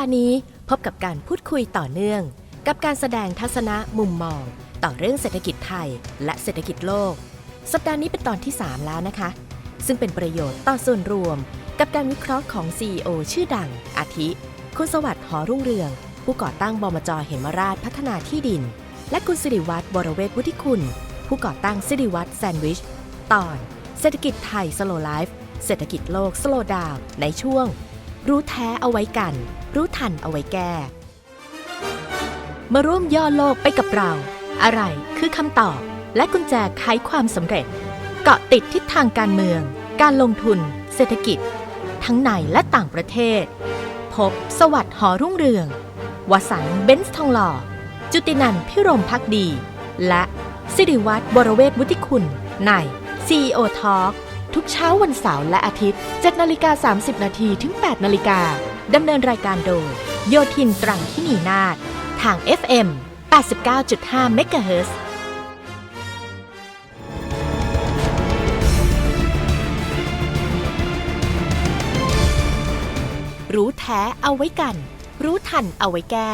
าห์นี้พบกับการพูดคุยต่อเนื่อง กับการแสดงทัศนะมุมมอง ต่อเรื่องเศรษฐกิจไทย และเศรษฐกิจโลก สัปดาห์นี้เป็นตอนที่ 3 แล้วนะคะ ซึ่งเป็นประโยชน์ต่อส่วนรวม กับการวิเคราะห์ของ CEO ชื่อดัง อาทิ คุณสวัสดิ์หอรุ่งเรือง ผู้ก่อตั้งบมจเหมราชพัฒนาที่ดิน และคุณสิริวัตรวรเวทวุฒิคุณ ผู้ก่อตั้งสิริวัตรแซนด์วิช ตอน เศรษฐกิจไทยสโลไลฟ์เศรษฐกิจโลกสโลดาวในช่วง รู้แท้เอาไว้กัน รู้ทันเอาไว้แก้ มาร่วมย่อโลกไปกับเรา อะไรคือคำตอบ และกุญแจไขความสำเร็จ เกาะติดทิศทางการเมือง การลงทุน เศรษฐกิจ ทั้งในและต่างประเทศ พบสวัสดิ์หอรุ่งเรือง วสันต์เบนซ์ทองหล่อ จุตินันพิรมพักดี และสิริวัตรบรเวทวุฒิคุณ ใน CEO Talk ทุกเช้าวันเสาร์และอาทิตย์ 7นาฬิกา30 นาทีถึง 8 นาฬิกา ดำเนินรายการโดยโยทินตรังที่นีนาฏทาง FM 89.5 MHz รู้แท้เอาไว้กัน รู้ทันเอาไว้แก้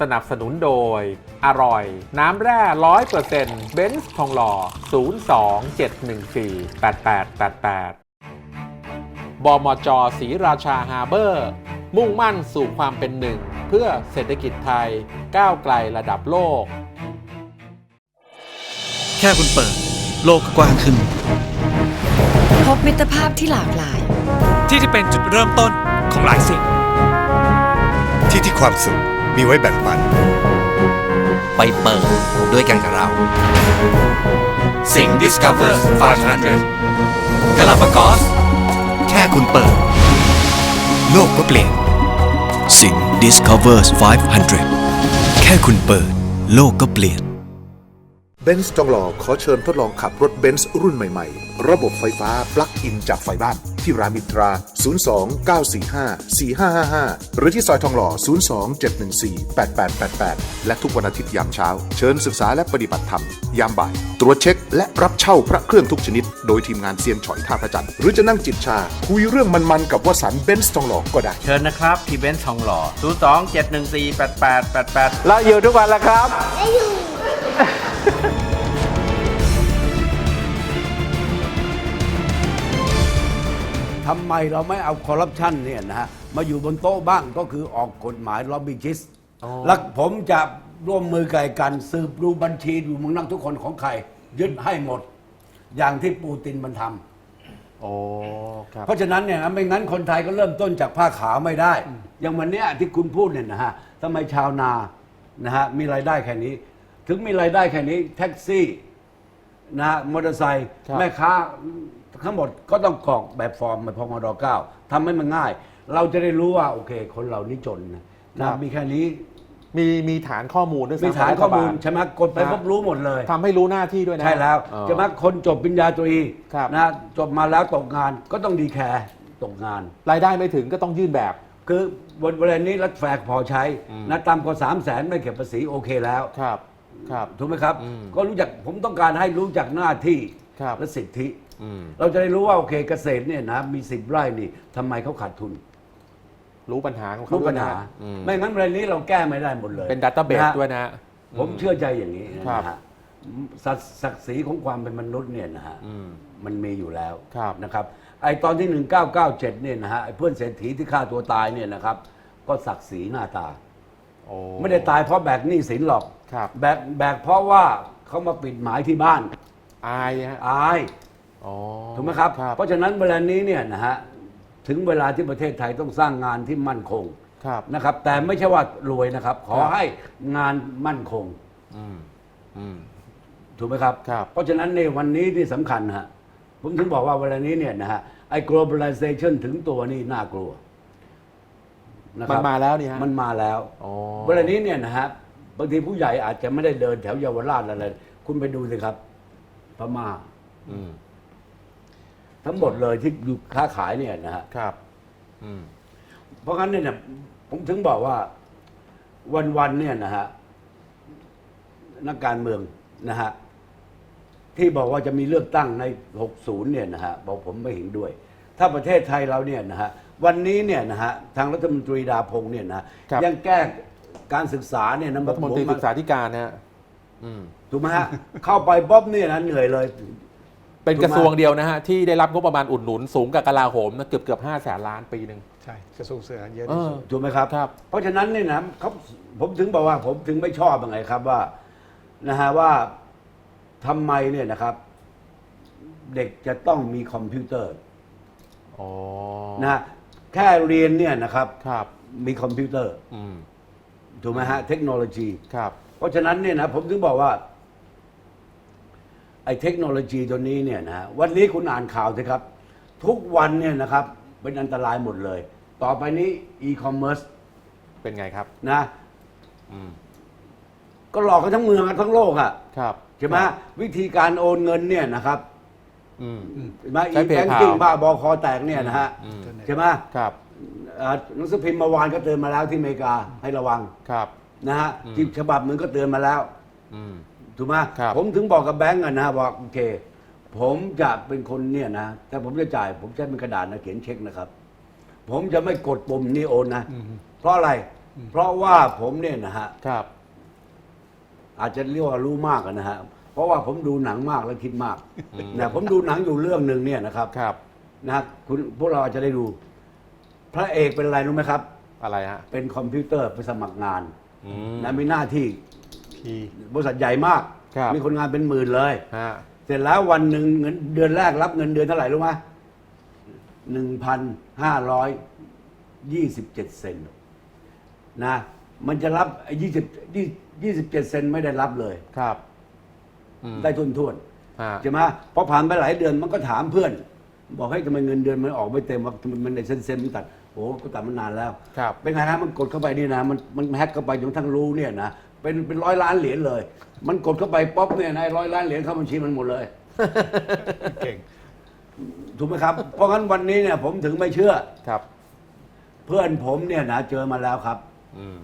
สนับสนุนโดย อร่อย น้ำแร่ร้อยเปอร์เซ็นต์เบนซ์ทองหล่อ 02 714 8888 บมจศรีราชาฮาร์เบอร์ มุ่งมั่นสู่ความเป็นหนึ่ง เพื่อเศรษฐกิจไทยก้าวไกลระดับโลก แค่คุณเปิด โลกก็กว้างขึ้น พบมิตรภาพที่หลากหลาย ที่จะเป็นจุดเริ่มต้นของหลายสิ่ง ที่ที่ความสุขมีไว้แบ่งปัน ไปเปิดด้วยกันกับเรา สิง Discover 500กาลาปากอสแค่คุณเปิด โลกก็เปลี่ยน สิง Discover 500 แค่คุณเปิด โลกก็เปลี่ยนเบนซ์จองหล่อขอเชิญทดลองขับรถเบนซ์รุ่นใหม่ ๆ ระบบไฟฟ้าปลั๊กอินจากไฟบ้าน ที่รามอินทรา 02 945 4555 หรือที่ซอยทองหล่อ 02 714 8888 และทุกวันอาทิตย์ยามเช้า เชิญศึกษาและปฏิบัติธรรม ยามบ่าย ตรวจเช็คและรับเช่าพระเครื่องทุกชนิด โดยทีมงานเซียนฉอยท่าพระจันทร์หรือจะนั่งจิบชา คุยเรื่องมันๆกับวสันต์เบนซ์จองหล่อก็ได้ เชิญนะครับที่เบนซ์ทองหล่อ 02 714 8888 เราอยู่ทุกวันแล้วครับ ทำไมเราไม่เอาคอร์รัปชันเนี่ยนะฮะมาอยู่บนโต๊ะบ้างก็คือออกกฎหมายล็อบบี้จิสแล้วผมจะร่วมมือกับกันสืบดูบัญชีดูเมึงนั่งทุกคนของใครยึดให้หมด อย่างที่ปูตินมันทำโอ้ครับเพราะฉะนั้นเนี่ยนะไม่งั้นคนไทยก็เริ่มต้นจากผ้าขาวไม่ได้ อย่างวันเนี้ยที่คุณพูดเนี่ยนะฮะทำไมชาวนานะฮะมีรายได้แค่นี้ ถึงมีรายได้แค่นี้ แท็กซี่นะฮะมอเตอร์ไซค์ครับ แม่ค้า ทั้งหมดก็ต้องกรอกแบบฟอร์มมาพมดเก้าทำให้มันง่าย เราจะได้รู้ว่าโอเค คนเรานี่จนนะนะมีแค่นี้มีมีฐานข้อมูลด้วยซ้ำมีฐานขงรัฐข้อมูลบลใช่ไหมกดไปนะปุ๊บรู้หมดเลย ทำให้รู้หน้าที่ด้วยนะใช่แล้วเออ ใช่ไหมคนจบปริญญาตรีครับ นะจบมาแล้วตกงานก็ต้องดีแคร์ตกงาน รายได้ไม่ถึงก็ต้องยื่นแบบ คือวันเวลานี้รัฐแฟกพอใช้นะต่ำกว่า3 0 0แสนไม่เก็บภาษีโอเคแล้ว ครับ ครับ ถูกไหมครับ อืมก็รู้จักผมต้องการให้รู้จักหน้าที่ครับ และสิทธิอืม เราจะได้รู้ว่าโอเคเกษตรเนี่ยนะมีสิบไร่นี่ทำไมเขาขาดทุน รู้ปัญหาของเขารู้ปัญหาด้วยนะอืมไม่งั้นเวลานี้เราแก้ไม่ได้หมดเลย เป็นดัตต้าเบสะฮะด้วยนะ ผมเชื่อใจอย่างนี้ครับนะฮะศักดิ์ศักดิ์ศรีของความเป็นมนุษย์เนี่ยนะฮะอืมมันมีอยู่แล้วครับนะครับ ไอตอนที่ 1997เนี่ยนะฮะไอเพื่อนเศรษฐีที่ฆ่าตัวตายเนี่ยนะครับ ก็ศักดิ์ศรีหน้าตาโอ้ไม่ได้ตายเพราะแบกหนี้สินหรอกครับแบกแบกเพราะว่าเขามาปิดหมายที่บ้าน อายฮะอาย อ๋อถูกไหมครับครับ เพราะฉะนั้นเวลานี้เนี่ยนะฮะถึงเวลาที่ประเทศไทยต้องสร้างงานที่มั่นคงครับ นะครับ แต่ไม่ใช่ว่ารวยนะครับ ขอครับ ให้งานมั่นคง อืมอืม ถูกไหมครับ ครับเพราะฉะนั้นในวันนี้ที่สำคัญนะฮะผมถึงบอกว่าเวลานี้เนี่ยนะฮะไอ้ globalization ถึงตัวนี่น่ากลัวนะคมันรับมาแล้วนี่ฮะ มันมาแล้วอ๋อ เวลานี้เนี่ยนะฮะบางทีผู้ใหญ่อาจจะไม่ได้เดินแถวเยาวราชอะไร คุณไปดูสิครับพม่าอืม ทั้งหมดเลยที่อยู่ค้าขายเนี่ยนะฮะครับอืมเพราะงั้นเนี่ยผมถึงบอกว่าวันๆเนี่ยนะฮะนักการเมืองนะฮะที่บอกว่าจะมีเลือกตั้งใน 60 เนี่ยนะฮะบอกผมไม่เห็นด้วย ถ้าประเทศไทยเราเนี่ยนะฮะวันนี้เนี่ยนะฮะทางรัฐมนตรีดาพงษ์เนี่ยนะครับยังแก้การศึกษาเนี่ยนะรัฐมนตรีผศึกษาธิการนะฮะอืมถูกไหมฮะเข้าไปป๊อบเนี่ยนะเหนื่อยเลย เป็นถูกไหมกระทรวงเดียวนะฮะ ที่ได้รับงบประมาณอุดหนุนสูงกับกลาโหมนะเกือบเกือบห้าแสนล้านปีหนึ่ง ใช่กระทรวงศึกษาเยอะเอที่อสุด ถูกไหมครับ ครับ เพราะฉะนั้นเนี่ยนะเขาผมถึงบอกว่าผมถึงไม่ชอบยังไงครับว่านะฮะว่าทำไมเนี่ยนะครับ เด็กจะต้องมีคอมพิวเตอร์อ๋อ นะฮะแค่เรียนเนี่ยนะครับ ครับ มีคอมพิวเตอร์อืม ถูกไหมฮะเทคโนโลยี ครับ เพราะฉะนั้นเนี่ยนะผมถึงบอกว่า ไอ้เทคโนโลยีตัวนี้เนี่ยนะวันนี้คุณอ่านข่าวสิครับ ทุกวันเนี่ยนะครับเป็นอันตรายหมดเลย ต่อไปนี้อีคอมเมิร์ซเป็นไงครับนะอืมก็หลอกกันทั้งเมืองกันทั้งโลกอะครับใช่ไหมวิธีการโอนเงินเนี่ยนะครับอืมเห็นไหมใช้อีแบง PayPal กิ้งบ้าบอคอแตกเนี่ยนะฮะอืมใช่ไหมครับ เอ่อหนังสือพิมพ์เมื่อวานก็เตือนมาแล้วที่อเมริกาให้ระวังครับ นะฮะอืมที่ฉบับหนึ่งก็เตือนมาแล้ว อืม ถูกไหมครับ ผมถึงบอกกับแบงก์อะนะบอกโอเค ผมจะเป็นคนเนี่ยนะแต่ผมจะจ่าย ผมใช้เป็นกระดาษนะเขียนเช็คนะครับ ผมจะไม่กดปุ่มนี่โอนนะเพราะอะไร เพราะว่าผมเนี่ยนะฮะ ครับ อาจจะเรียกว่ารู้มากอะนะฮะ เพราะว่าผมดูหนังมากและคิดมากนะผมดูหนังอยู่เรื่องหนึ่งเนี่ยนะครับครับ นะฮะคุณพวกเราอาจจะได้ดู พระเอกเป็นอะไรรู้ไหมครับ อะไรฮะเป็นคอมพิวเตอร์ไปสมัครงานอืมนะมีหน้าที่ พีบริษัทใหญ่มาก ครับมีคนงานเป็นหมื่นเลย ฮะเสร็จแล้ววันหนึ่งเงินเดือนแรกรับเงินเดือนเท่าไหร่รู้ไหมหนึ่งพันห้าร้อยยี่สิบเจ็ดเซนต์นะ มันจะรับยี่สิบยี่สิบเจ็ดเซนต์ไม่ได้รับเลย ครับอืมได้ทุนทวนฮะๆใช่ไหมพอผ่านไปหลายเดือนมันก็ถามเพื่อน บอกให้ยทำไมเงินเดือนมันออกไม่เต็มว่าทำไมมันในเซนเซนมันตัดโอ้ก็ตัดมานานแล้ว ครับ เป็นไงนะมันกดเข้าไปนี่นะมันมันแฮกเข้าไปจนทั้งรู้เนี่ยนะ เป็นเป็นร้อยล้านเหรียญเลย มันกดเข้าไปป๊อปเนี่ยนะร้อยล้านเหรียญเข้าบัญชีมันหมดเลย เก่งถูกไหมครับ เพราะงั้นวันนี้เนี่ยผมถึงไม่เชื่อ ครับ เพื่อนผมเนี่ยนะเจอมาแล้วครับอืม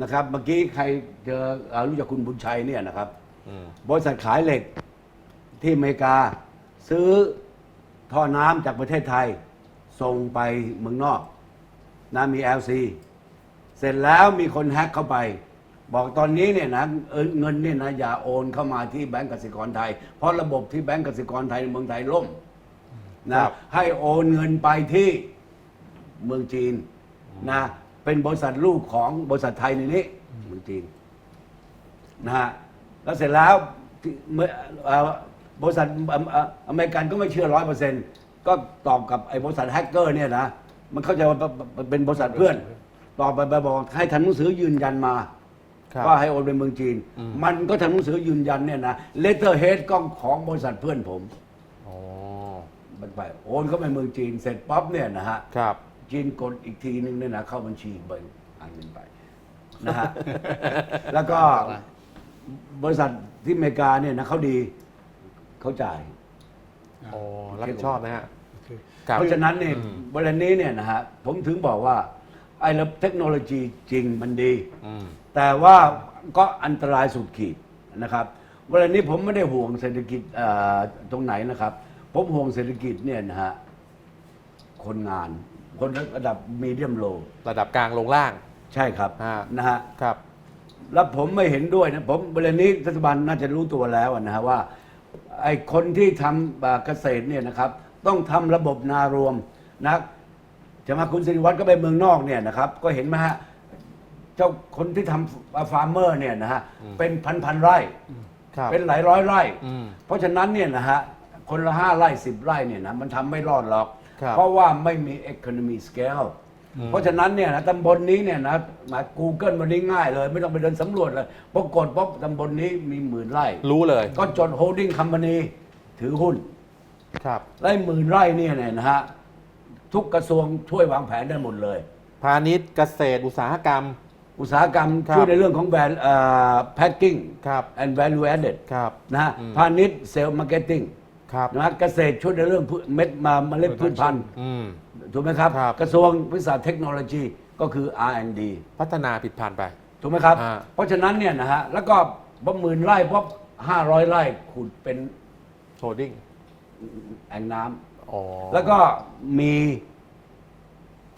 นะครับ เมื่อกี้ใครเจอเอ่อรู้จักคุณบุญชัยเนี่ยนะครับ อืมบริษัทขายเหล็กที่อเมริกา ซื้อท่อน้ำจากประเทศไทย ส่งไปเมืองนอกนะมี LC เสร็จแล้วมีคนแฮ็กเข้าไป บอกตอนนี้เนี่ยนะเอิ้นเงินเนี่ยนะอย่าโอนเข้ามาที่แบงก์กสิกรไทย เพราะระบบที่แบงก์กสิกรไทยในเมืองไทยล่มครันะบให้โอนเงินไปที่เมืองจีนนะเป็นบริษัทลูกของบริษัทไทยในนี้เมืองจีนนะฮะแล้วเสร็จแล้วที่เมื่อเอ่อบริษัทอเมเอ่ออเมริกันก็ไม่เชื่อร้อยเปอร์เซ็นต์ก็ตอบกับไอ้บริษัทแฮกเกอร์เนี่ยนะมันเข้าใจว่าเป็นบริษัทเพื่อน ตอบไปไปบอกให้ทำหนังสือยืนยันมาครับ ว่าให้โอนไปเมืองจีนอืมมันก็ทำหนังสือยืนยันเนี่ยนะเลเตอร์เฮดก็ของบริษัทเพื่อนผมอ๋อมันไปโอนเข้าไปเมืองจีนเสร็จป๊อปเนี่ยนะฮะครับจีนกดอีกทีนึงเนี่ยนะเข้าบัญชีเบิร์อันหนึงไปนะฮะแล้วก็บริษัทที่อเมริกาเนี่ยนะเขาดีเขาจ่ายอ๋อรับผิดชอบนะฮะคือครับเพราะฉะนั้นเนี่ยอืมบริเวณนี้เนี่ยนะฮะผมถึงบอกว่าไอ้ระบบเทคโนโลยีจริงมันดีอืม แต่ว่าก็อันตรายสุดขีดนะครับเวลานี้ผมไม่ได้ห่วงเศรษฐกิจเอ่อตรงไหนนะครับ ผมห่วงเศรษฐกิจเนี่ยนะฮะคนงาน คนระดับมีเดียมโล ระดับกลางลงล่าง ใช่ครับฮะนะฮะครับ แล้วผมไม่เห็นด้วยนะผมเวลานี้รัฐบาลน่าจะรู้ตัวแล้วนะฮะว่าไอ้คนที่ทำอ่าเกษตรเนี่ยนะครับ ต้องทำระบบนารวมนะจะมาคุณสิริวัตรก็ไปเมืองนอกเนี่ยนะครับ ก็เห็นไหมฮะ เจ้าคนที่ทำฟาร์มเมอร์เนี่ยนะฮะเป็นพันพันๆไร่ ครับ เป็นหลายร้อยไร่ อืม เพราะฉะนั้นเนี่ยนะฮะคนละห้าไร่สิบไร่เนี่ยนะมันทำไม่รอดหรอก ครับเพราะว่าไม่มี economy scale เพราะฉะนั้นเนี่ยนะตำบลนี้เนี่ยนะมา Google วันนี้ง่ายเลย ไม่ต้องไปเดินสำรวจเลยปรากฏว่าตำบลนี้มีหมื่นไร่ รู้เลยก็จด holding company ถือหุ้น ครับ ไร่หมื่นไร่เนี่ยนะฮะทุกกระทรวงช่วยวางแผนได้หมดเลย พาณิชย์เกษตรอุตสาหกรรม อุตสาหกรรมครับ ช่วยในเรื่องของ val- เอ่อ packing ครับ and value added ครับ นะฮะอืมพาณิชย์ sales marketing ครับ นะฮะเกษตรช่วยในเรื่องพืชเม็ดมาเมล็ดพืชพันธุ์อืม ถูกไหมครับ ครับ กระทรวงวิสาหเทคโนโลยีก็คือ R&D พัฒนาผิดพันธุ์ไป ถูกไหมครับ อ่า เพราะฉะนั้นเนี่ยนะฮะแล้วก็บ่หมื่นไร่พบห้าร้อยไร่ขุดเป็นโชดดิ้งแอ่งน้ำ อ๋อ แล้วก็มี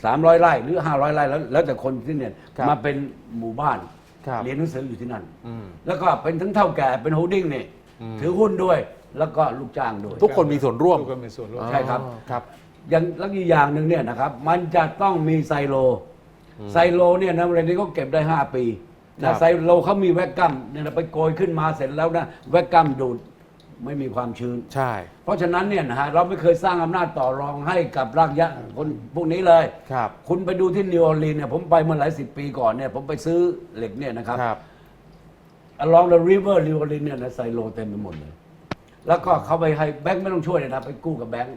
300ไร่หรือ500ไร่แล้วแล้วแต่คนที่เนี่ยครับมาเป็นหมู่บ้านครับ เรียนหนังสืออยู่ที่นั่น อืม แล้วก็เป็นทั้งเท่าแก่เป็นโฮลดิ้งเนี่ยอืม ถือหุ้นด้วย แล้วก็ลูกจ้างด้วย ทุกคนมีส่วนร่วมทุกคนมีส่วนร่วม ใช่ครับ อ๋อครับ อย่างแล้วอีกอย่างหนึ่งเนี่ยนะครับ มันจะต้องมีไซโล ไซโลเนี่ยนะเรนนี้เขาเก็บได้ 5 ปีครันะบ ไซโลเขามีแวกกัมเนี่ยนะไปโกยขึ้นมาเสร็จแล้วนะแวกกัมดูด ไม่มีความชื้น ใช่ เพราะฉะนั้นเนี่ยนะฮะเราไม่เคยสร้างอำนาจต่อรองให้กับรากหญ้าคนพวกนี้เลย ครับ คุณไปดูที่นิวออร์ลีนเนี่ยผมไปเมื่อหลายสิบปีก่อนเนี่ยผมไปซื้อเหล็กเนี่ยนะครับ ครับ along the river นิวออร์ลีนเนี่ยนะไซโลเต็มไปหมดเลย แล้วก็เขาไปให้แบงค์ไม่ต้องช่วยเลยนะไปกู้กับแบงค์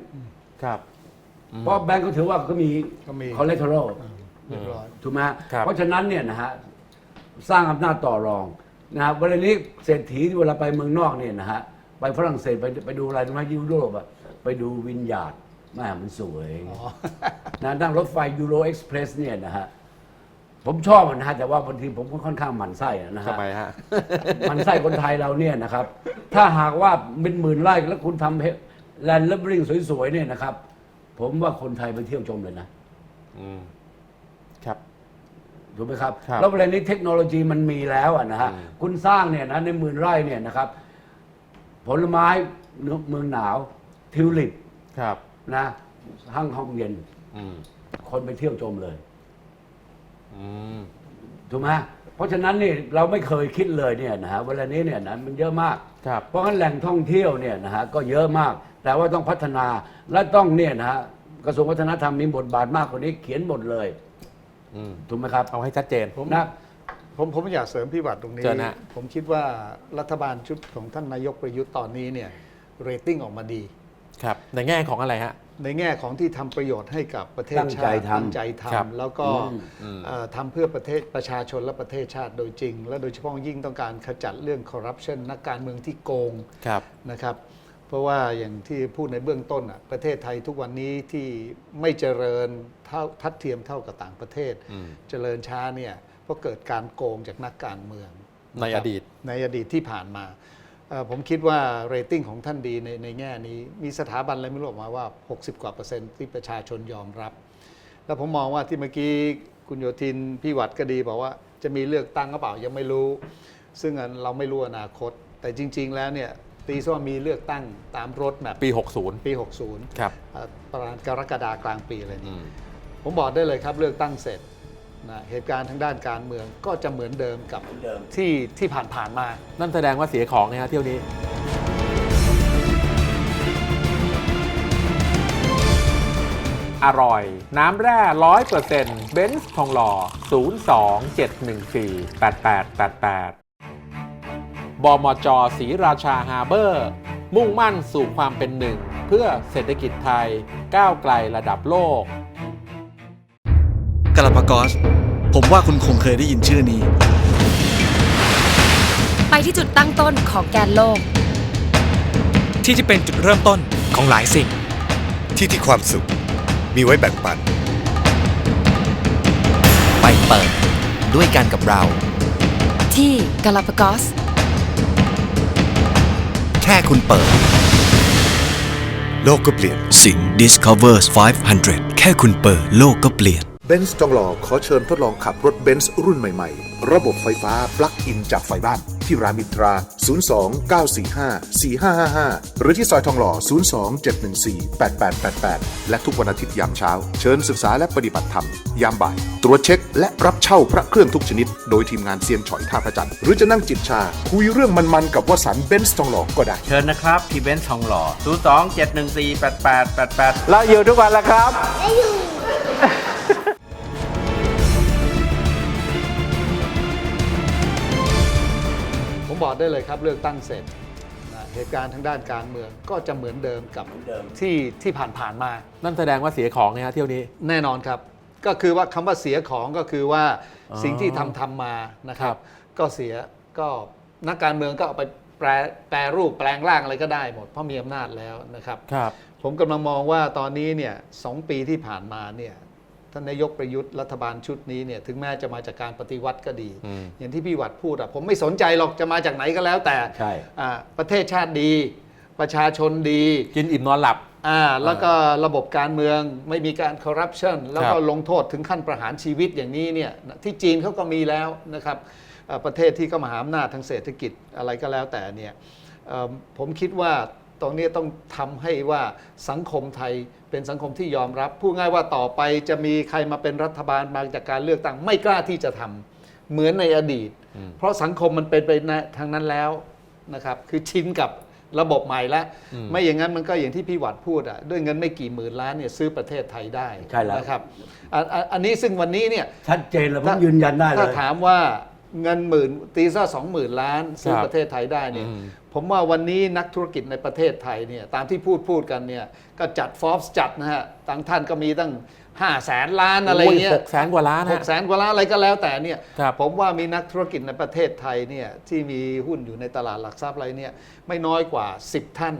ครับ เพราะแบงค์เขาถือว่าเขามีเขามี collateral เรียบร้อย ถูกไหมฮะครับ เพราะฉะนั้นเนี่ยนะฮะสร้างอำนาจต่อรองนะฮะเวลานี้เศรษฐีที่เวลาไปเมืองนอกเนี่ยนะฮะ ไปฝรั่งเศสไปไปดูอะไรรู้ไหมยุโรปอะไปดูวินยาร์ดแม่มันสวยนะนั่งรถไฟยูโรเอ็กซ์เพรสเนี่ยนะฮะ ผมชอบมันนะฮะ แต่ว่าบางทีผมก็ค่อนข้างหมั่นไส้อะนะฮะทำไมฮะ มันไส้คนไทยเราเนี่ยนะครับ ถ้าหากว่าเป็นหมื่นไร่แล้วคุณทำแลนด์เลเบริงสวยๆเนี่ยนะครับ ผมว่าคนไทยไปเที่ยวชมเลยนะ อืม ครับ ถูกไหมครับ ครับแล้วเวลานี้เทคโนโลยีมันมีแล้วอะนะฮะ อืม คุณสร้างเนี่ยนะในหมื่นไร่เนี่ยนะครับ ผลไม้เมืองหนาว ทิวลิปครับ นะห้างห้องเย็น อืมคนไปเที่ยวชมเลย อืมถูกไหมเพราะฉะนั้นนี่เราไม่เคยคิดเลยเนี่ยนะฮะเวลานี้เนี่ยนะมันเยอะมาก ครับ เพราะงั้นแหล่งท่องเที่ยวเนี่ยนะฮะก็เยอะมาก แต่ว่าต้องพัฒนาและต้องเนี่ยนะฮะกระทรวงวัฒนธรรมมีบทบาทมากกว่านี้เขียนหมดเลย อืมถูกไหมครับเอาให้ชัดเจนผม นะ ผมผมอยากเสริมพี่วัดตรงนี้ เชิญฮะ ผมคิดว่ารัฐบาลชุดของท่านนายกประยุทธ์ตอนนี้เนี่ยเรตติ้งออกมาดี ครับ ในแง่ของอะไรฮะ ในแง่ของที่ทำประโยชน์ให้กับประเทศตั้งชาใจติทำ ตั้งใจครับ ทำแล้วก็อืมเอ่อทำเพื่อประเทศประชาชนและประเทศชาติโดยจริง และโดยเฉพาะยิ่งต้องการขจัดเรื่องคอร์รัปชันนักการเมืองที่โกง ครับ นะครับเพราะว่าอย่างที่พูดในเบื้องต้นอะประเทศไทยทุกวันนี้ที่ไม่เจริญเท่าทัดเทียมเท่ากับต่างประเทศอืมเจริญช้าเนี่ย เพราะเกิดการโกงจากนักการเมืองในอดีต ในอดีตที่ผ่านมาเอ่อผมคิดว่าเรตติ้งของท่านดีในในแง่นี้ มีสถาบันอะไรไม่รู้ออกมาว่า 60 กว่าเปอร์เซ็นต์ที่ประชาชนยอมรับ แล้วผมมองว่าที่เมื่อกี้คุณโยทินพี่หวัดก็ดีบอกว่าจะมีเลือกตั้งหรือเปล่ายังไม่รู้ ซึ่งอันเราไม่รู้อนาคต แต่จริง ๆ แล้วเนี่ยตีซะว่ามีเลือกตั้งตามรถแมพปี 60 ปี 60 ครับเอ่อประมาณกรกฎากลางปีอะไรอืนี้มผมบอกได้เลยครับเลือกตั้งเสร็จ นะเหตุการณ์ทางด้านการเมืองก็จะเหมือนเดิมกับที่ที่ผ่านๆมา นั่นแสดงว่าเสียของนะฮะเที่ยวนี้ อร่อย น้ำแร่ร้อยเปอร์เซ็นต์เบนซ์ทองหล่อ 02 714 8888 บมจศรีราชาฮาร์เบอร์ มุ่งมั่นสู่ความเป็นหนึ่ง เพื่อเศรษฐกิจไทยก้าวไกลระดับโลก กาลาปากอส ผมว่าคุณคงเคยได้ยินชื่อนี้ ไปที่จุดตั้งต้นของแกนโลก ที่ที่เป็นจุดเริ่มต้นของหลายสิ่ง ที่ที่ความสุข มีไว้แบ่งปัน ไปเปิด ด้วยกันกับเรา ที่กาลาปากอส แค่คุณเปิด โลกก็เปลี่ยน สิง Discovers 500 แค่คุณเปิดโลกก็เปลี่ยนเบนซ์จองหล่อขอเชิญทดลองขับรถเบนซ์รุ่นใหม่ๆ ระบบไฟฟ้าปลั๊กอินจากไฟบ้าน ที่รามอินทรา 02 945 4555 หรือที่ซอยทองหล่อ 02 714 8888 และทุกวันอาทิตย์ยามเช้า เชิญศึกษาและปฏิบัติธรรม ยามบ่าย ตรวจเช็ค และรับเช่าพระเครื่องทุกชนิด โดยทีมงานเซียนฉอยท่าพระจันทร์หรือจะนั่งจิบชา คุยเรื่องมันๆกับวสันต์เบนซ์ทองหล่อก็ได้ เชิญนะครับที่เบนซ์ทองหล่อ 02 714 8888 เราอยู่ทุกวันแล้วครับ บอกได้เลยครับเลือกตั้งเสร็จนะเหตุการณ์ทางด้านการเมืองก็จะเหมือนเดิมกับที่ที่ผ่านๆมา นั่นแสดงว่าเสียของนะฮะเที่ยวนี้ แน่นอนครับ ก็คือว่าคำว่าเสียของก็คือว่าอ๋อสิ่งที่ทำทำมานะครัครับ บ ก็เสียก็นักการเมืองก็เอาไปแปรแปรรูปแปลงร่างอะไรก็ได้หมดเพราะมีอำนาจแล้วนะครับ ครับ ผมกำลังมองว่าตอนนี้เนี่ยสองปีที่ผ่านมาเนี่ย ท่านนายกประยุทธ์รัฐบาลชุดนี้เนี่ยถึงแม้จะมาจากการปฏิวัติก็ดี อืมอย่างที่พี่หวัดพูดอะผมไม่สนใจหรอกจะมาจากไหนก็แล้วแต่ใช่ อ่าประเทศชาติดี ประชาชนดี กินอิ่มนอนหลับ อ่าแล้วก็ระบบการเมืองไม่มีการคอร์รัปชันแล้วก็ครับลงโทษถึงขั้นประหารชีวิตอย่างนี้เนี่ยที่จีนเขาก็มีแล้วนะครับเอ่อประเทศที่ก็มหาอำนาจทางเศรษฐกิจอะไรก็แล้วแต่เนี่ยเอ่อผมคิดว่าตรงนี้ต้องทำให้ว่าสังคมไทย เป็นสังคมที่ยอมรับพูดง่ายว่าต่อไปจะมีใครมาเป็นรัฐบาลมาจากการเลือกตั้งไม่กล้าที่จะทำเหมือนในอดีต เพราะสังคมมันเป็นไปในทางนั้นแล้วนะครับคือชินกับระบบใหม่แล้วไม่อย่างนั้นมันก็อย่างที่พี่หวัดพูดอะด้วยเงินไม่กี่หมื่นล้านเนี่ยซื้อประเทศไทยได้ใช่แล้วนะครับอะอะอันนี้ซึ่งวันนี้เนี่ยชัดเจนแล้วผมยืนยันได้เลถ้ายถามว่าเงินหมื่นตีซะสองหมื่นล้านซื้อครับประเทศไทยได้เนี่ยอืม ผมว่าวันนี้นักธุรกิจในประเทศไทยเนี่ยตามที่พูดพูดกันเนี่ยก็จัดฟอร์บจัดนะฮะต่างท่านก็มีตั้ง5 0 0แสนล้านอะไรเงี้ยหกแสนกว่าล้านหฮะกแสนกว่าล้านอะไรก็แล้วแต่เนี่ยครับผมว่ามีนักธุรกิจในประเทศไทยเนี่ยที่มีหุ้นอยู่ในตลาดหลักทรัพย์อะไรเนี่ยไม่น้อยกว่า 10 ท่าน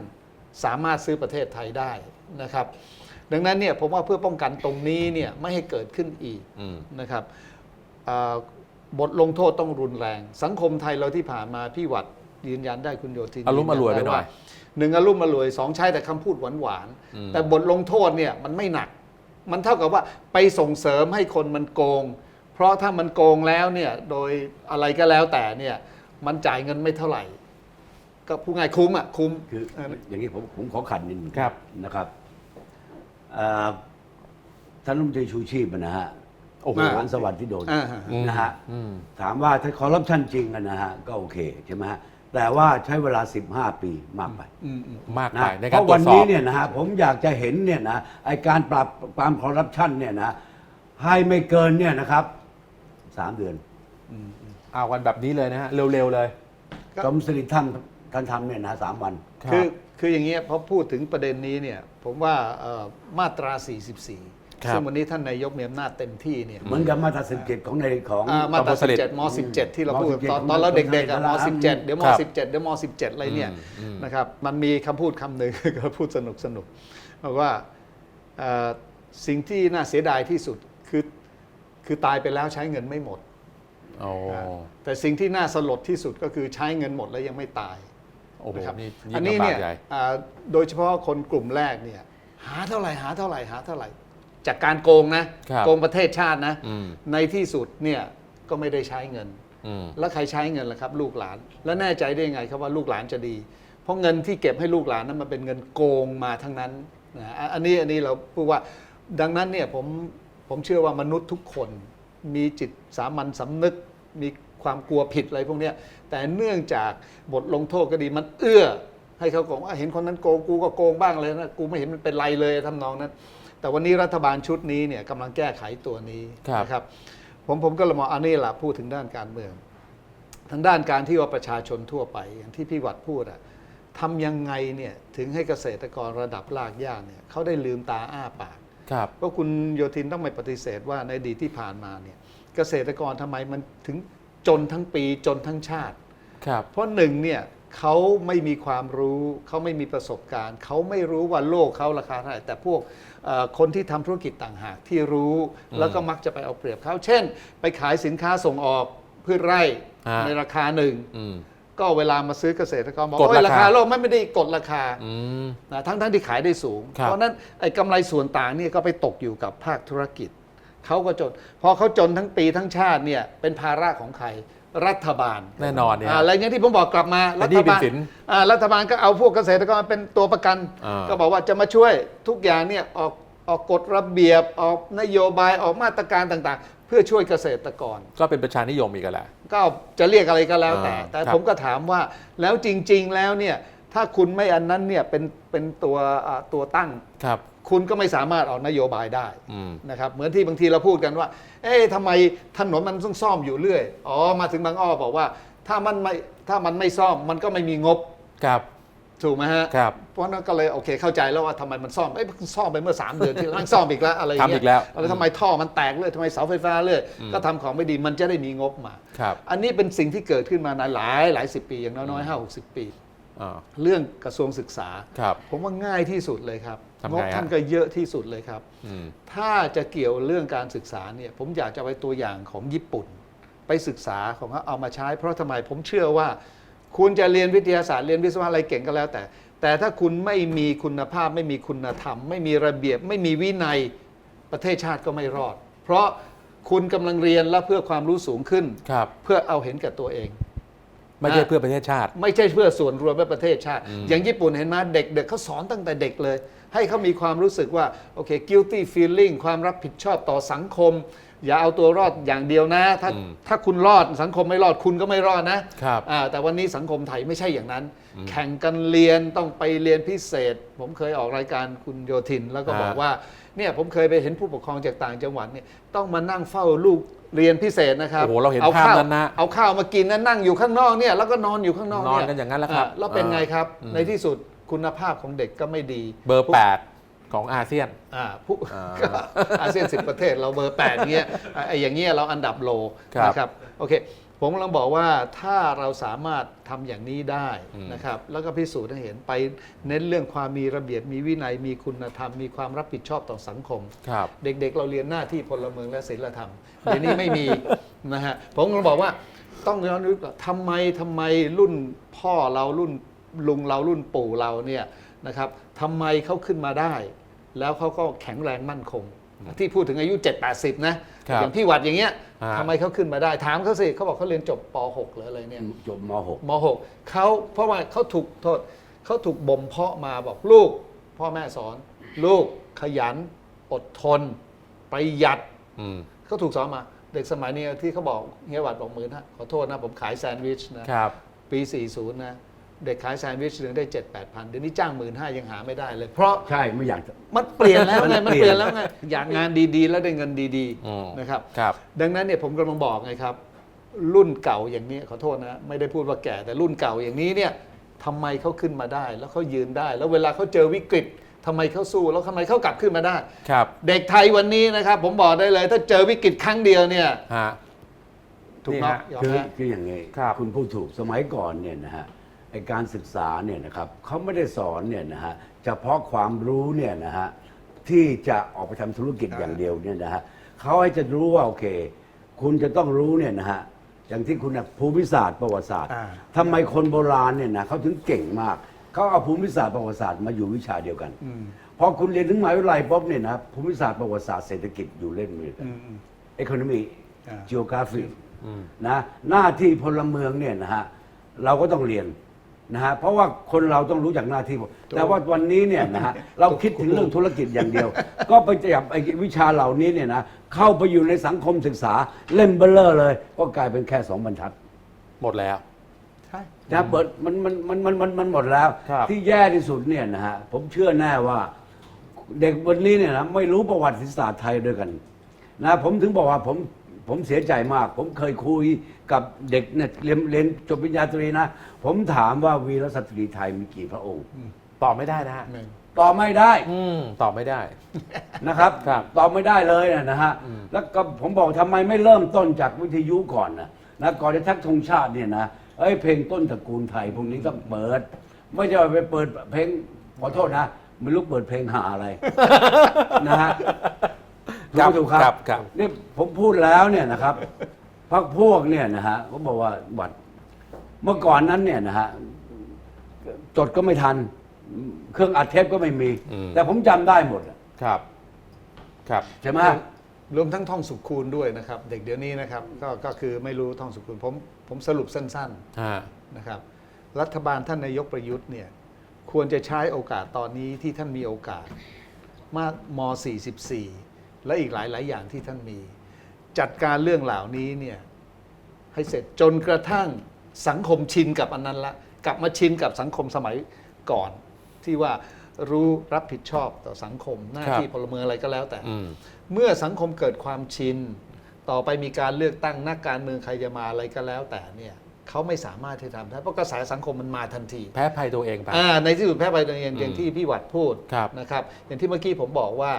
สามารถซื้อประเทศไทยได้นะครับ ดังนั้นเนี่ยผมว่าเพื่อป้องกันตรงนี้เนี่ยไม่ให้เกิดขึ้นอีกอืมนะครับอ่าบทลงโทษต้องรุนแรง สังคมไทยเราที่ผ่านมาพี่หวัด ยืนยันได้คุณโยธินอารมณ์อร่วยไปหน่อยนว่าหนึ่งอารมณ์อร่วยสองใช้แต่คำพูดหวานอืมๆแต่บทลงโทษเนี่ยมันไม่หนัก มันเท่ากับว่าไปส่งเสริมให้คนมันโกง เพราะถ้ามันโกงแล้วเนี่ยโดยอะไรก็แล้วแต่เนี่ยมันจ่ายเงินไม่เท่าไหร่ ก็พูดง่ายคุ้มอะคุ้มคือเอออย่างนี้ผมผมขอขันนิดนึงครับนะครับเอ่อท่านรัฐมนตรีชูชีพนะฮะโอ้โหหวานสวัสดิ์ที่โดนอ่าฮะนะฮะอืมถามว่าถ้าคอร์รัปชันจริงอะนะฮะก็โอเคใช่ไหมฮะ แต่ว่าใช้เวลา 15 ปีมากไปมากนะไปในเพการราะตรวัวนจสอนี้บ เนี่ยนะฮะผมอยากจะเห็นเนี่ยนะไอการปราบปรามคอร์รัปชันเนี่ยนะให้ไม่เกินเนี่ยนะครับสามเดือนเอาวันแบบนี้เลยนะฮะ เร็ว ๆ เลยสมสิริท่านท่านทำเนี่ยนะสามวัน คือคืออย่างเงี้ยพอพูดถึงประเด็นนี้เนี่ยผมว่าเอ่อมาตรา 44ครับ ซึ่งวันนี้ท่านนายกมีอำนาจเต็มที่เนี่ย เหมือนกับมาตราสิบเจ็ดของในของอ่ามาตราตำรวจสลิด17ม17 ที่เราพูดม17ตอนตอนเราเด็กๆอะของมนาย17 เดี๋ยวมครับ17 เดี๋ยวม17 อะไรเนี่ยอืมอืม นะครับ มันมีคำพูดคำหนึ่ง ก็พูดสนุกสนุกบอกว่าเอ่อสิ่งที่น่าเสียดายที่สุดคือคือตายไปแล้วใช้เงินไม่หมด โอ้แต่สิ่งที่น่าสลดที่สุดก็คือใช้เงินหมดแล้วยังไม่ตาย โอ้โหนะครับนี่อันยิ่นี้งลำบาเนี่กยใหญ่ อ่าโดยเฉพาะคนกลุ่มแรกเนี่ยหาเท่าไหร่หาเท่าไหร่หาเท่าไหร่ จากการโกงนะครับโกงประเทศชาตินะอืมในที่สุดเนี่ยก็ไม่ได้ใช้เงินอืมแล้วใครใช้เงินล่ะครับ ลูกหลาน แล้วแน่ใจได้ยังไงครับว่าลูกหลานจะดี เพราะเงินที่เก็บให้ลูกหลานนั้นมันเป็นเงินโกงมาทั้งนั้นนะฮะอะอันนี้อันนี้เราพูดว่าดังนั้นเนี่ยผมผมเชื่อว่ามนุษย์ทุกคนมีจิตสามัญสำนึกมีความกลัวผิดอะไรพวกเนี้ยแต่เนื่องจากบทลงโทษก็ดีมันเอื้อ ให้เขาบอกว่าเห็นคนนั้นโกงกูก็โกงบ้างเลยนะกูไม่เห็นมันเป็นไรเลยทำนองนั้น แต่วันนี้รัฐบาลชุดนี้เนี่ยกำลังแก้ไขตัวนี้ครับนะครับ ผมผมก็เลยมองอันนี้แหละพูดถึงด้านการเมือง ทางด้านการที่ว่าประชาชนทั่วไป อย่างที่พี่วัดพูดอะทำยังไงเนี่ยถึงให้เกษตรกรระดับรากหญ้าเนี่ยเขาได้ลืมตาอ้าปาก ครับเพราะคุณโยธินต้องไม่ปฏิเสธว่าในอดีตที่ผ่านมาเนี่ยเกษตรกรทำไมมันถึงจนทั้งปีจนทั้งชาติ ครับ เพราะหนึ่งเนี่ย เขาไม่มีความรู้ เขาไม่มีประสบการณ์ เขาไม่รู้ว่าโลกเขาราคาเท่าไหร่แต่พวกเอ่อคนที่ทำธุรกิจต่างหากที่รู้อืมแล้วก็มักจะไปเอาเปรียบเขาเช่น ไปขายสินค้าส่งออกพืชไร่ฮะ ในราคาหนึ่ง อืม ก็เวลามาซื้อเกษตรกรบอกกดโอ้ยราราคา คาโลกไม่ได้กดราคาอืม นะทั้งทั้งที่ขายได้สูง ครับ เพราะฉะนั้นไอ้กำไรส่วนต่างเนี่ยก็ไปตกอยู่กับภาคธุรกิจ เขาก็จน พอเขาจนทั้งปีทั้งชาติเนี่ยเป็นภาระของใคร รัฐบาลแน่นอนเนี่ยอ่าอะไรเงี้ยที่ผมบอกกลับมาแต่รันี่ฐเป็นบาลสินอ่ารัฐบาลก็เอาพวกเกษตรกรเป็นตัวประกัน อ่า ก็บอกว่าจะมาช่วยทุกอย่างเนี่ยออกออกกฎระเบียบออกนโยบายออกมาตรการต่างๆ เพื่อช่วยเกษตรกร ก็เป็นประชานิยมอีกแล้วแหละ ก็จะเรียกอะไรก็แล้วแต่ อ่าแต่ครับผมก็ถามว่าแล้วจริง ๆ แล้วเนี่ยถ้าคุณไม่อันนั้นเนี่ยเป็นเป็นตัวอ่าตัวตั้ง ครับ คุณก็ไม่สามารถออกนโยบายได้อืมนะครับเหมือนที่บางทีเราพูดกันว่า เอ๊ะทำไมถนนมันต้องซ่อมอยู่เรื่อยอ๋อมาถึงบางอ้อบอกว่า ถ้ามันไม่ถ้ามันไม่ซ่อมมันก็ไม่มีงบครับถูกไหมฮะครับเพราะฉะนั้นก็เลยโอเคเข้าใจแล้วว่าทำไมมันซ่อมเอ้ยมันซ่อมไปเมื่อ 3 เดือนที่แล้วมันซ่อมอีกแล้วอะไรอย่างทำเงี้อีกแล้วแล้วทำไมท่อมันแตกเลยทำไมเสาไฟฟ้าเลยอืมก็ทำของไม่ดีมันจะได้มีงบมาครับอันนี้เป็นสิ่งที่เกิดขึ้นมานานหลายหลายสิบปีอย่างน้อยๆห้าหกสิบปีอ่าเรื่องกระทรวงศึกษาครับผมว่าง่ายที่สุดเลยครับทำไงงบฮะท่านก็เยอะที่สุดเลยครับอืมถ้าจะเกี่ยวเรื่องการศึกษาเนี่ยผมอยากจะไปตัวอย่างของญี่ปุ่น ไปศึกษาของเขาเอามาใช้ เพราะทำไมผมเชื่อว่า คุณจะเรียนวิทยาศาสตร์เรียนวิศวะอะไรเก่งก็แล้ว แต่ แต่ถ้าคุณไม่มีคุณภาพ ไม่มีคุณธรรม ไม่มีระเบียบ ไม่มีวินัยประเทศชาติก็ไม่รอด เพราะคุณกำลังเรียนและเพื่อความรู้สูงขึ้นครับเพื่อเอาเห็นแก่ตัวเอง ไม่ใช่เพื่อประเทศชาติ ไม่ใช่เพื่อส่วนรวมและประเทศชาติ อย่างญี่ปุ่นเห็นไหมเด็กๆเขาสอนตั้งแต่เด็กเลย ให้เขามีความรู้สึกว่าโอเค guilty feeling ความรับผิดชอบต่อสังคม อย่าเอาตัวรอดอย่างเดียวนะ ถ้าอืมถ้าคุณรอดสังคมไม่รอดคุณก็ไม่รอดนะครับอ่าแต่วันนี้สังคมไทยไม่ใช่อย่างนั้น แข่งกันเรียนต้องไปเรียนพิเศษ ผมเคยออกรายการคุณโยธินแล้วก็บอกว่า เนี่ยผมเคยไปเห็นผู้ปกครองจากต่างจังหวัดเนี่ยต้องมานั่งเฝ้าลูกเรียนพิเศษนะครับโอ้โหเราเห็นอภาพข้วนั้นนะเอาข้าวมากินนะนั่งอยู่ข้างนอกเนี่ยแล้วก็นอนอยู่ข้างนอกนอนเกันอย่างนั้นแหละครับแล้วเป็นไงครับอืมในที่สุดคุณภาพของเด็กก็ไม่ดี เบอร์ 8 ของอาเซียนอ่าผู้อ่าก็อาเซียนสิบประเทศเราเบอร์แปดเงี้ยไอ้อย่างเงี้ยเราอันดับโลครับนะครับโอเค ผมกำลังบอกว่าถ้าเราสามารถทำอย่างนี้ได้อืมนะครับ แล้วก็พิสูจน์ให้เห็นไปเน้นเรื่องความมีระเบียบมีวินัยมีคุณธรรม มีความรับผิดชอบต่อสังคม ครับ เด็กๆ เราเรียนหน้าที่พลเมืองและศีลธรรมเดี๋ยวนี้ไม่มี นะฮะผมก็บอกว่าต้องย้อนนึกว่าทำไมทำไมรุ่นพ่อเรารุ่นลุงเรารุ่นปู่เราเนี่ยนะครับทำไมเขาขึ้นมาได้ แล้วเขาก็แข็งแรงมั่นคง ที่พูดถึงอายุ 7 80 นะครับ อย่างพี่หวัดอย่างเงี้ยฮะทำไมเขาขึ้นมาได้ ถามเขาสิเขาบอกเขาเรียนจบป .6 หรืออะไรเนี่ยจบม .6 ม .6 เขาเพราะว่าเขาถูกโทษเขาถูกบ่มเพาะมาบอกลูก พ่อแม่สอน ลูกขยัน อดทน ประหยัดอืมเขาถูกสอนมาเด็กสมัยนี้ที่เขาบอกเฮียหวัดบอกหมื่นฮะขอโทษนะผมขายแซนด์วิชนะครับปี 40 นะ เด็กขายแซนด์วิชเดือนได้7 8พันเดี๋ยวนี้จ้างหมื่นห้ายังหาไม่ได้เลย เพราะใช่ไม่อยากจะ มันเปลี่ยนแล้วไง มัมันนเปเปลี่ลี่ยยนนแล้วไง อยากงานดีๆ แล้วได้เงินดีอืม ๆนะครับ ครับ ดังนั้นเนี่ยผมกำลังบอกไงครับ รุ่นเก่าอย่างนี้ขอโทษนะไม่ได้พูดว่าแก่แต่รุ่นเก่าอย่างนี้เนี่ยทำไมเขาขึ้นมาได้ แล้วเขายืนได้ แล้วเวลาเขาเจอวิกฤตทำไมเขาสู้แล้วทำไมเขากลับขึ้นมาได้ ครับเด็กไทยวันนี้นะครับ ผมบอกได้เลย ถ้าเจอวิกฤตครั้งเดียวเนี่ยฮะ ถูกนี่เนาะฮะ ยอมคือแพ้คืออย่างนี้ครับ คุณพูดถูกสมัยก่อนเนี่ยนะฮะ ไอการศึกษาเนี่ยนะครับเขาไม่ได้สอนเนี่ยนะฮะเฉพาะความรู้เนี่ยนะฮะที่จะออกไปทำธุรกิจอย่างเดียวเนี่ยนะฮะเขาให้จะรู้ว่าโอเค คุณจะต้องรู้เนี่ยนะฮะอย่างที่คุณน่ะภูมิศาสตร์ประวัติศาสตร์อ่า ทำไมคนโบราณเนี่ยนะเขาถึงเก่งมากเขาเอาภูมิศาสตร์ประวัติศาสตร์มาอยู่วิชาเดียวกันพอคุณเรียนถึงมหาวิทยาลัยปุ๊บเนี่ยนะภูมิศาสตร์ประวัติศาสตร์เศรษฐกิจอยู่เล่นมือกัน economy อ่า geography นะหน้าที่พลเมืองเนี่ยนะฮะเราก็ต้องเรียน นะฮะเพราะว่าคนเราต้องรู้จักหน้าที่แต่ว่าวันนี้เนี่ยนะฮะเราคิดถึงเรื่องธุรกิจอย่างเดียว ก็ไปจับไอ้วิชาเหล่านี้เนี่ยนะเข้าไปอยู่ในสังคมศึกษาเล่มเบลเลอร์เลย ก็กลายเป็นแค่สองบรรทัดหมดแล้วใช่นะเปิดมันมันมันมันมันมันหมดแล้วครับที่แย่ที่สุดเนี่ยนะฮะผมเชื่อแน่ว่า เด็กวันนี้เนี่ยนะไม่รู้ประวัติศาสตร์ไทยด้วยกัน นะ ผมถึงบอกว่าผม ผมเสียใจมาก ผมเคยคุยกับเด็กเนี่ยเรียนเรียนจบปริญญาตรีนะ ผมถามว่าวีรสตรีไทยมีกี่พระองค์ ตอบไม่ได้นะฮะตอบไม่ได้อืมตอบไม่ได้ นะครับ ครับตอบไม่ได้เลยนะนะฮะแล้วก็ผมบอกทำไมไม่เริ่มต้นจากวิทยุก่อนนะนะก่อนจะทักธงชาติเนี่ยนะเอ้ยเพลงต้นตระกูลไทยพวกนี้ต้องเปิด ไม่ใช่ว่าไปเปิดเพลงขอโทษนะไม่รู้เปิดเพลงหาอะไร นะฮะ ครับถูกครับครับครับ นี่ผมพูดแล้วเนี่ยนะครับพักพวกเนี่ยนะฮะเขาบอกว่าบัตรเมื่อก่อนนั้นเนี่ยนะฮะจดก็ไม่ทัน เครื่องอัดเทปก็ไม่มี อืม แต่ผมจำได้หมดอะครับ ครับใช่ไหม รวมทั้งท่องสุขคูณด้วยนะครับ เด็กเดี๋ยวนี้นะครับก็ก็คือไม่รู้ท่องสุขคูณผมผมสรุปสั้น ๆ ฮะ นะครับรัฐบาลท่านนายกประยุทธ์เนี่ยควรจะใช้โอกาสตอนนี้ที่ท่านมีโอกาส มาม 44 และอีกหลายหลาย ๆ อย่างที่ท่านมี จัดการเรื่องเหล่านี้เนี่ยให้เสร็จจนกระทั่งสังคมชินกับอันนั้นละกลับมาชินกับสังคมสมัยก่อน ที่ว่ารู้รับผิดชอบต่อสังคมหน้าครับที่พลเมืองอะไรก็แล้วแต่อืมเมื่อสังคมเกิดความชิน ต่อไปมีการเลือกตั้งนักการเมืองใครจะมาอะไรก็แล้วแต่เนี่ยเขาไม่สามารถที่จะทำได้เพราะกระแสสังคมมันมาทันที แพ้ภัยตัวเองไปอ่าในที่สุดแพ้ไปตัวเองอย่างที่พี่หวัดพูดครับนะครับ อย่างที่เมื่อกี้ผมบอกว่า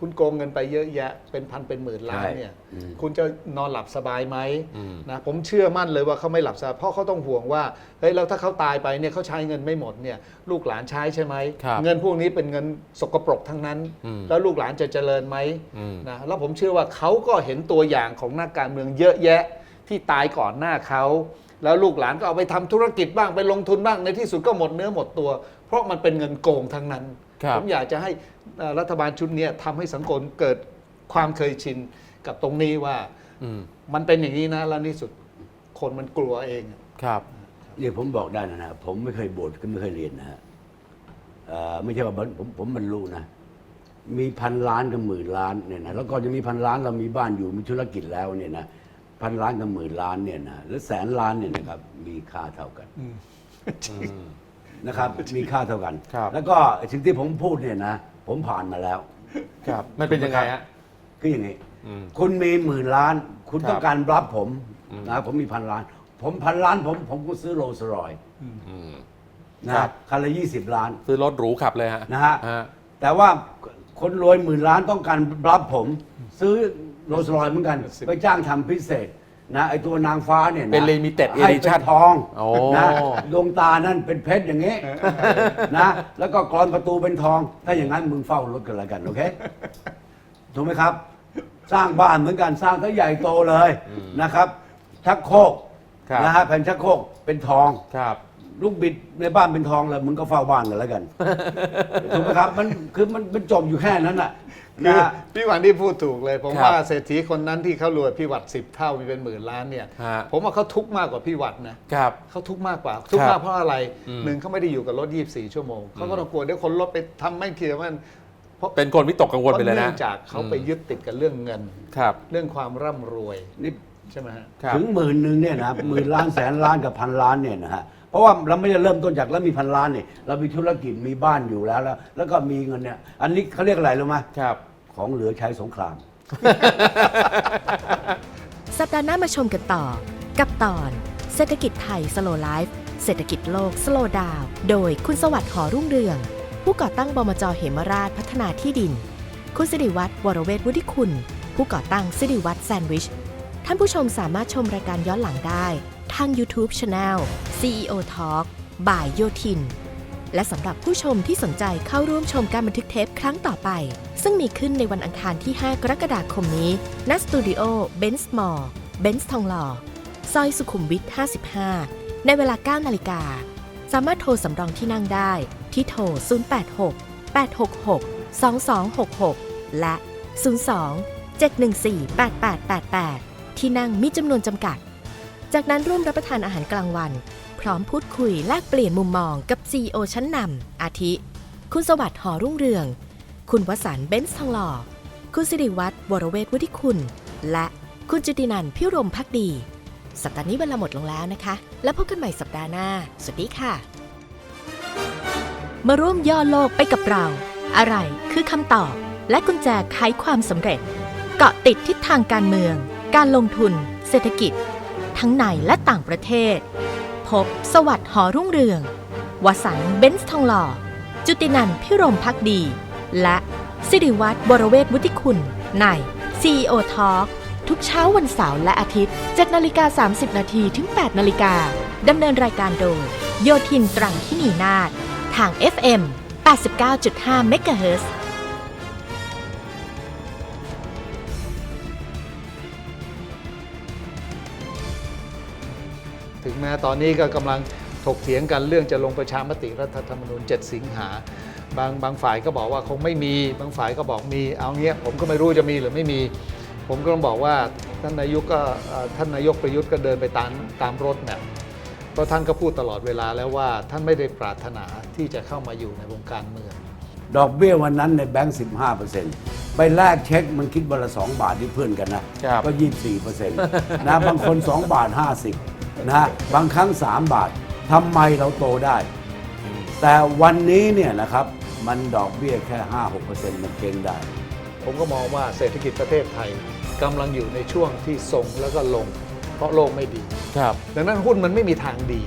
คุณโกงเงินไปเยอะแยะเป็นพันเป็นหมื่นล้านใช่เนี่ยอืมคุณจะนอนหลับสบายไหมอืมนะผมเชื่อมั่นเลยว่าเขาไม่หลับสบายเพราะเขาต้องห่วงว่าเฮ้ยแล้วถ้าเขาตายไปเนี่ยเขาใช้เงินไม่หมดเนี่ยลูกหลานใช้ใช่ไหมครับเงินพวกนี้เป็นเงินสกปรกทั้งนั้นอืมแล้วลูกหลานจะเจริญไหมอืมนะแล้วผมเชื่อว่าเขาก็เห็นตัวอย่างของนักการเมืองเยอะแยะที่ตายก่อนหน้าเขา แล้วลูกหลานก็เอาไปทำธุรกิจบ้างไปลงทุนบ้างในที่สุดก็หมดเนื้อหมดตัว เพราะมันเป็นเงินโกงทั้งนั้นครับผมอยากจะให้เอ่อรัฐบาลชุดเนี้ยทำให้สังคมเกิดความเคยชินกับตรงนี้ว่าอืมมันเป็นอย่างนี้นะแล้วในที่สุดคนมันกลัวเองครับเนี่ยผมบอกได้นะฮะผมไม่เคยบวชก็ไม่เคยเรียนนะฮะเอ่อไม่ใช่ว่าผมผมผมบรรลุนะมีพันล้านกับหมื่นล้านเนี่ยนะแล้วก็จะมีพันล้านเรามีบ้านอยู่มีธุรกิจแล้วเนี่ยนะ พันล้านกับหมื่นล้านเนี่ยนะแล้วแสนล้านเนี่ยนะครับมีค่าเท่ากันนะครับ มีค่าเท่ากัน ครับ แล้วก็สิ่งที่ผมพูดเนี่ยนะผมผ่านมาแล้ว ครับ มันเป็นยังไงฮะ คืออย่างนี้ อืม คุณมีหมื่นล้าน คุณครับต้องการรับผมอืมนะผมมีพันล้าน ผมพันล้านผมผมก็ซื้อโรลส์รอยซ์อืมนะครับคันละยี่สิบล้าน ซื้อรถหรูขับเลยฮะนะฮะฮะ แต่ว่าคนรวยหมื่นล้านต้องการรับผม ซื้อ โรลส์รอยซ์เหมือนกัน ไปจ้างทำพิเศษนะไอตัวนางฟ้าเนี่ยะเป็น limited ให้ edition เป็นทองโอ้ นะดวงตานั่นเป็นเพชรอย่างนี้นะแล้วก็กรอนประตูเป็นทอง ถ้าอย่างนั้นมึงเฝ้ารถกันแล้วกัน โอเคถูกไหมครับ สร้างบ้านเหมือนกันสร้างก็ใหญ่โตเลยนะครับชักโครกครับ นะฮะแผ่นชักโครกเป็นทอง ครับ ลูกบิดในบ้านเป็นทองเลยมึงก็เฝ้าบ้านกันแล้วกัน ถูกไหมครับ มันคือมันมันจบอยู่แค่นั้นน่ะ คืนะอฮะพี่หวันที่พูดถูกเลย ผมครับว่าเศรษฐีคนนั้นที่เขารวยพี่หวัดสิบเท่ามีเป็นหมื่นล้านเนี่ยฮะผมว่าเขาทุกข์มากกว่าพี่หวัดนะครับ เขาทุกข์มากกว่าทุกข์ครัมาบกเพราะอะไรอืม หนึ่งเขาไม่ได้อยู่กับรถ 24 ชั่วโมงเขาก็ต้องกลัวเดี๋ยวคนรถไปทำไม่เทียมันเพราะเป็นคนวิตกกังวลไปเลยพรานะเนื่องจากเขาไปยึดติดกับเรื่องเงิน ครับ เรื่องความร่ำรวยนี่ใช่ไหมฮะ ครับ ถึงหมื่นหนึ่งเนี่ยนะหมื่นล้านแสนล้านกับพันล้านเนี่ยนะฮะเพ ราะว่าเราไม่ได้เริ่มต้นจากแล้วมีพันล้านเนี่ยเรามีธุรกิจมีบ้านอยู่แล้ว แล้ว แล้วก็มีเงินเนี่ยอันนี้เขาเรียกอะไรรู้ไหมครับ ของเหลือใช้สงคราม สัปดาห์หน้ามาชมกันต่อ กับตอน เศรษฐกิจไทยสโลไลฟ์เศรษฐกิจโลกสโลดาวโดยคุณสวัสดิ์หอรุ่งเรือง ผู้ก่อตั้งบมจเหมราชพัฒนาที่ดิน คุณสิริวัตรวรเวทวุฒิคุณ ผู้ก่อตั้งสิริวัตรแซนด์วิช ท่านผู้ชมสามารถชมรายการย้อนหลังได้ ทาง YouTube Channel CEO Talk บ่ายโยทิน และสำหรับผู้ชมที่สนใจเข้าร่วมชมการบันทึกเทปครั้งต่อไป ซึ่งมีขึ้นในวันอังคารที่ 5 กรกฎาคมนี้ ณ สตูดิโอเบนซ์มอลเบนซ์ทองหล่อ ซอยสุขุมวิท 55 ในเวลา 9 นาฬิกา สามารถโทรสำรองที่นั่งได้ ที่โทร 086 866 2266 และ 02 714 8888 ที่นั่งมีจำนวนจำกัด จากนั้นร่วมรับประทานอาหารกลางวัน พร้อมพูดคุยแลกเปลี่ยนมุมมองกับ CEO ชั้นนำอาทิ คุณสวัสดิ์หอรุ่งเรือง คุณวสันต์เบนซ์ทองหล่อ คุณสิริวัตรวรเวทวุฒิคุณ และคุณจุตินันพิรมพักดี สัปดาห์นี้เวลาหมดลงแล้วนะคะ แล้วพบกันใหม่สัปดาห์หน้า สวัสดีค่ะ มาร่วมย่อโลกไปกับเรา อะไรคือคำตอบ และกุญแจไขความสำเร็จ เกาะติดทิศทางการเมือง การลงทุน เศรษฐกิจ ทั้งในและต่างประเทศ พบสวัสดิ์หอรุ่งเรือง วสันต์เบนซ์ทองหล่อ จุตินันพิรมพักดี และสิริวัตรวรเวทวุฒิคุณ ใน CEO Talk ทุกเช้าวันเสาร์และอาทิตย์7นาฬิกา30 นาทีถึง 8นาฬิกาดำเนินรายการโดย โยทินตรังที่นีนาฏทาง FM 89.5 MHz ถึงแม้ตอนนี้ก็กำลังถกเถียงกันเรื่องจะลงประชามติรัฐธรรมนูญ 7 สิงหา บางบางฝ่ายก็บอกว่าคงไม่มี บางฝ่ายก็บอกมี เอาเงี้ยผมก็ไม่รู้จะมีหรือไม่มี ผมก็ต้องบอกว่าท่านนายกก็เอ่อท่านนายกประยุทธ์ก็เดินไปตามตามรถเนี่ยเพราะท่านก็พูดตลอดเวลาแล้วว่าท่านไม่ได้ปรารถนาที่จะเข้ามาอยู่ในวงการเมือง ดอกเบี้ยวันนั้นในแบงก์15เปอร์เซ็นต์ไปแลกเช็คมันคิดวันละ 2 บาทที่เพื่อนกันนะครับก็ 24เปอร์เซ็นต์นะบางคน 2 บาท 50 นะบางครั้ง 3 บาททำไมเราโตได้ แต่วันนี้เนี่ยนะครับมันดอกเบี้ยแค่ 5-6เปอร์เซ็นต์มันเก่งได้ ผมก็มองว่าเศรษฐกิจประเทศไทยกำลังอยู่ในช่วงที่ทรงแล้วก็ลง เพราะโลกไม่ดี ครับ ดังนั้นหุ้นมันไม่มีทางดี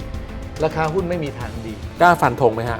ราคาหุ้นไม่มีทางดี กล้าฟันธงไหมฮะ